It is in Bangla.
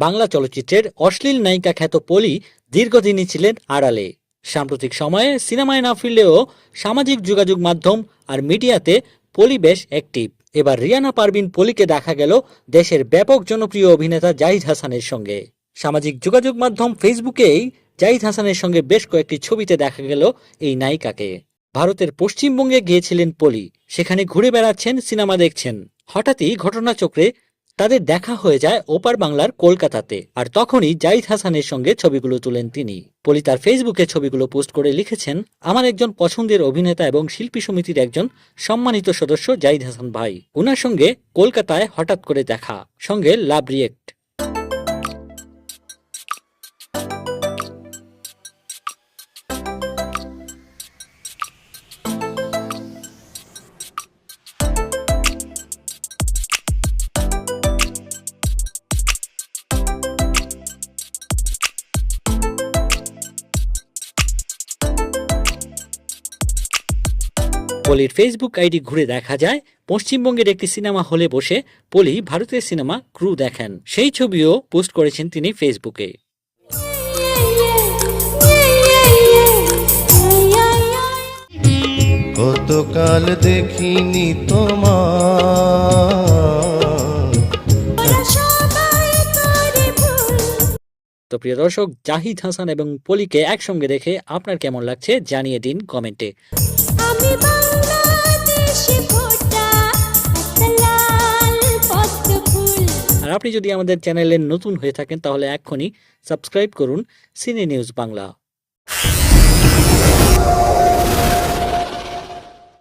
বাংলা চলচ্চিত্রের অশ্লীল নায়িকা খ্যাত পলি দীর্ঘদিনই ছিলেন আড়ালে। সাম্প্রতিক সময়ে সিনেমায় না ফিরলেও সামাজিক যোগাযোগ মাধ্যম আর মিডিয়াতে পলি বেশ অ্যাক্টিভ। এবার রিয়ানা পারভিন পলিকে দেখা গেল দেশের ব্যাপক জনপ্রিয় অভিনেতা জাহিদ হাসানের সঙ্গে। সামাজিক যোগাযোগ মাধ্যম ফেসবুকেই জাহিদ হাসানের সঙ্গে বেশ কয়েকটি ছবিতে দেখা গেল এই নায়িকাকে। ভারতের পশ্চিমবঙ্গে গিয়েছিলেন পলি। সেখানে ঘুরে বেড়াচ্ছেন, সিনেমা দেখছেন। হঠাৎই ঘটনাচক্রে তাদের দেখা হয়ে যায় ওপার বাংলার কলকাতাতে। আর তখনই জাহিদ হাসানের সঙ্গে ছবিগুলো তুলেন তিনি। পলি তার ফেসবুকে ছবিগুলো পোস্ট করে লিখেছেন, আমার একজন পছন্দের অভিনেতা এবং শিল্পী সমিতির একজন সম্মানিত সদস্য জাহিদ হাসান ভাই। ওনার সঙ্গে কলকাতায় হঠাৎ করে দেখা। সঙ্গে লাভ রিয়েক্ট পলির ফেসবুক আইডি ঘুরে দেখা যায় পশ্চিমবঙ্গের একটি সিনেমা হলে বসে পলি ভারতের সিনেমা ক্রু দেখেন। সেই ছবিও পোস্ট করেছেন তিনি ফেসবুকে। কতকাল দেখিনি তোমার। তো প্রিয় দর্শক জাহিদ হাসান এবং পলিকে একসঙ্গে দেখে আপনার কেমন লাগছে জানিয়ে দিন কমেন্টে। আর আপনি যদি আমাদের চ্যানেলে নতুন হয়ে থাকেন, তাহলে এক্ষুনি সাবস্ক্রাইব করুন সিনে নিউজ বাংলা।